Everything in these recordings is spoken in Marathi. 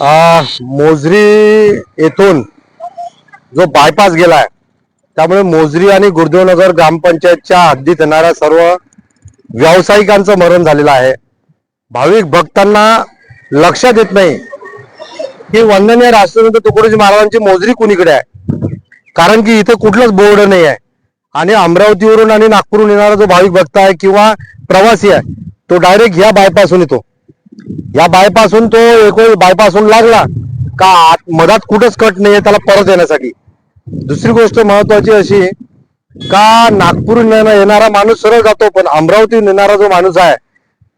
मोजरी येथून जो बायपास गेलाय त्यामुळे मोजरी आणि गुरुदेवनगर ग्रामपंचायतच्या हद्दीत येणाऱ्या सर्व व्यावसायिकांचं मरण झालेलं आहे. भाविक भक्तांना लक्षात येत नाही. की वंदनीय राष्ट्रसंत तुकडोजी महाराजांची मोजरी कुणीकडे आहे? कारण की इथे कुठलंच बोर्ड नाही आहे. आणि अमरावतीवरून आणि नागपूरहून येणारा जो भाविक भक्त आहे किंवा प्रवासी आहे तो डायरेक्ट ह्या बायपासून येतो. या बायपासून तो एक बायपासून लागला का आत- मधात कुठंच कट नाहीये त्याला परत येण्यासाठी. दुसरी गोष्ट महत्वाची अशी का नागपूर येणारा माणूस सरळ जातो पण अमरावतीहून येणारा जो माणूस आहे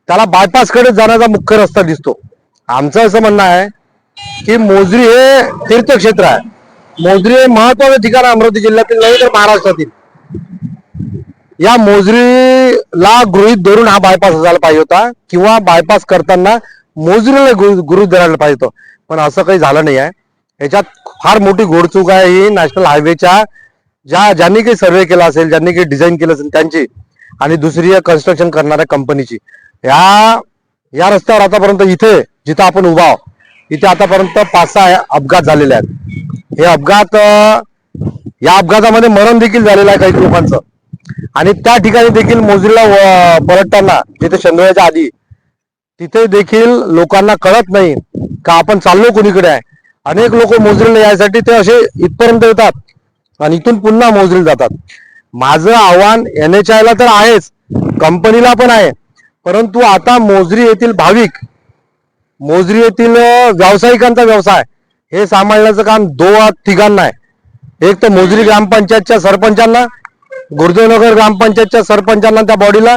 त्याला बायपासकडे जाण्याचा मुख्य रस्ता दिसतो. आमचं असं म्हणणं आहे की मोजरी हे तीर्थक्षेत्र आहे. मोजरी हे महत्वाचं ठिकाण अमरावती जिल्ह्यातील नाही तर महाराष्ट्रातील. या मोजरी ला गृहित धरून हा बायपास असायला पाहिजे होता किंवा बायपास करताना मोजरीला गृहित धरायला पाहिजे होतं. पण असं काही झालं नाही आहे. याच्यात फार मोठी घोडचूक आहे ही नॅशनल हायवेच्या ज्या ज्यांनी काही सर्वे केला असेल ज्यांनी काही डिझाईन केलं असेल त्यांची आणि दुसरी कन्स्ट्रक्शन करणाऱ्या कंपनीची या या रस्त्यावर आतापर्यंत इथे जिथं आपण उभा आहोत इथे आतापर्यंत पाच सहा अपघात झालेले आहेत. हे अपघात या अपघातामध्ये मरण देखील झालेलं आहे काही लोकांचं. आणि त्या ठिकाणी देखील मोजरीला व- परतताना जिथे शंदव्याच्या आधी तिथे देखील लोकांना कळत नाही का आपण चाललो कोणीकडे आहे. अनेक लोक मोजरीला यायसाठी ते असे इथपर्यंत येतात आणि इथून पुन्हा मोजरीला जातात. माझं आव्हान एन एच आय ला तर आहेच कंपनीला पण आहे. परंतु आता मोजरी येथील भाविक मोजरी येथील व्यावसायिकांचा व्यवसाय हे सांभाळण्याचं काम दो तिघांना आहे. एक तर मोजरी ग्रामपंचायतच्या सरपंचांना गुरुदेवनगर ग्रामपंचायतच्या सरपंचांना त्या बॉडीला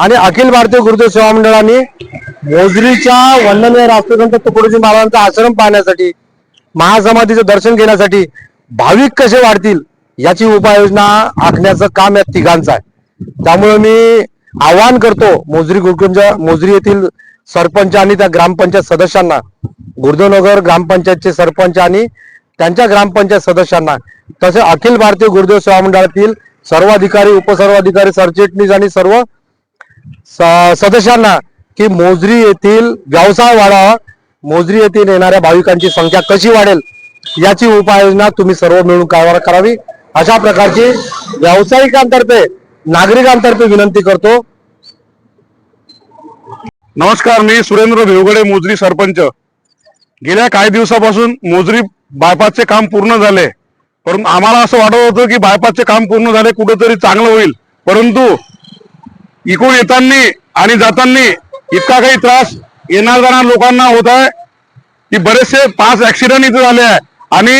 आणि अखिल भारतीय गुरुदेव सेवा मंडळाने मोजरीच्या वंदनीय राष्ट्रसंत तुकडोजी महाराजांचा आश्रम पाहण्यासाठी महासमाधीचं दर्शन घेण्यासाठी भाविक कसे वाढतील याची उपाययोजना आखण्याचं काम या तिघांचं आहे. त्यामुळे मी आवाहन करतो मोजरी गुरुकुंजा मोजरी येथील सरपंच आणि त्या ग्रामपंचायत सदस्यांना गुरुदेवनगर ग्रामपंचायतचे सरपंच आणि त्यांच्या ग्रामपंचायत सदस्यांना तसे अखिल भारतीय गुरुदेव सेवा मंडळातील सर्व अधिकारी उपसर्वाधिकारी सरचिटणीस आणि सर्व सदस्यांना की मोजरी येथील व्यवसाय वाढावा मोजरी येथील येणाऱ्या भाविकांची संख्या कशी वाढेल याची उपाययोजना तुम्ही सर्व मिळून कारभार करावी. अशा प्रकारची व्यावसायिकांतर्फे नागरिकांतर्फे विनंती करतो. नमस्कार मी सुरेंद्र भिवगडे मोजरी सरपंच. गेल्या काही दिवसापासून मोजरी बायपासचे काम पूर्ण झाले. परंतु आम्हाला असं वाटत होतं की बायपासचे काम पूर्ण झाले कुठेतरी चांगलं होईल. परंतु इकडून येताना आणि जाताना इतका काही त्रास येणार जाणार लोकांना होत आहे की बरेचसे पाच ऍक्सिडेंट इथे झाले आहे. आणि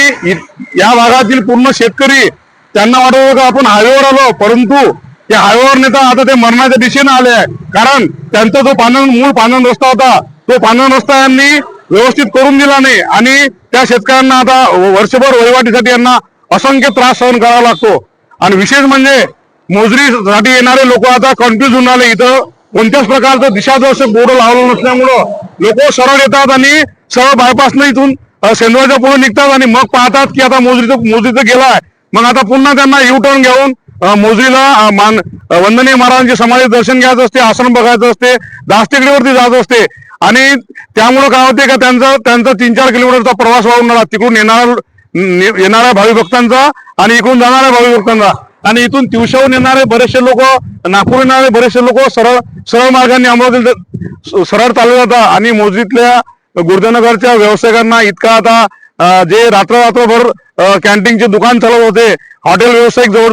या भागातील पूर्ण शेतकरी त्यांना वाटत होतं की आपण हायवेवर आलो परंतु ते हायवेवर नेता आता ते मरणाच्या दिशेने आले आहे. कारण त्यांचा जो पानन मूळ पानन रस्ता होता तो पानन रस्ता यांनी व्यवस्थित करून दिला नाही. आणि त्या शेतकऱ्यांना आता वर्षभर वहिवाटीसाठी यांना असंख्य त्रास सहन करावा लागतो. आणि विशेष म्हणजे मोजरीसाठी येणारे लोक आता कन्फ्युज होऊन आले इथं कोणत्याच प्रकारचं दिशादर्शक बोर्ड लावलं नसल्यामुळं लोक सरळ येतात आणि सरळ बायपासनं इथून सेंद्राच्या पुढे निघतात आणि मग पाहतात की आता मोजरीचं मोजरीचं गेलाय. मग आता पुन्हा त्यांना यू टर्न घेऊन मोजरीला मान वंदनीय महाराजांचे समाधी दर्शन घ्यायचं असते आश्रम बघायचं असते दासटेकडीवरती जायचं असते. आणि त्यामुळं काय होते का त्यांचा त्यांचा तीन चार किलोमीटरचा प्रवास वाहून राहिला. तिकडून येणार येणाऱ्या भावी भक्तांचा आणि इकडून जाणाऱ्या भावी भक्तांचा. आणि इथून तिवशाहून येणारे बरेचसे लोक नागपूर येणारे बरेचसे लोक सरळ सरळ मार्गाने अमरावती सरळ चालले जातात. आणि मोजरीतल्या गुरुदेवनगरच्या व्यावसायिकांना इतका आता जे रात्र रात्रभर कॅन्टीनचे दुकान चालवत होते हॉटेल व्यावसायिक जवळ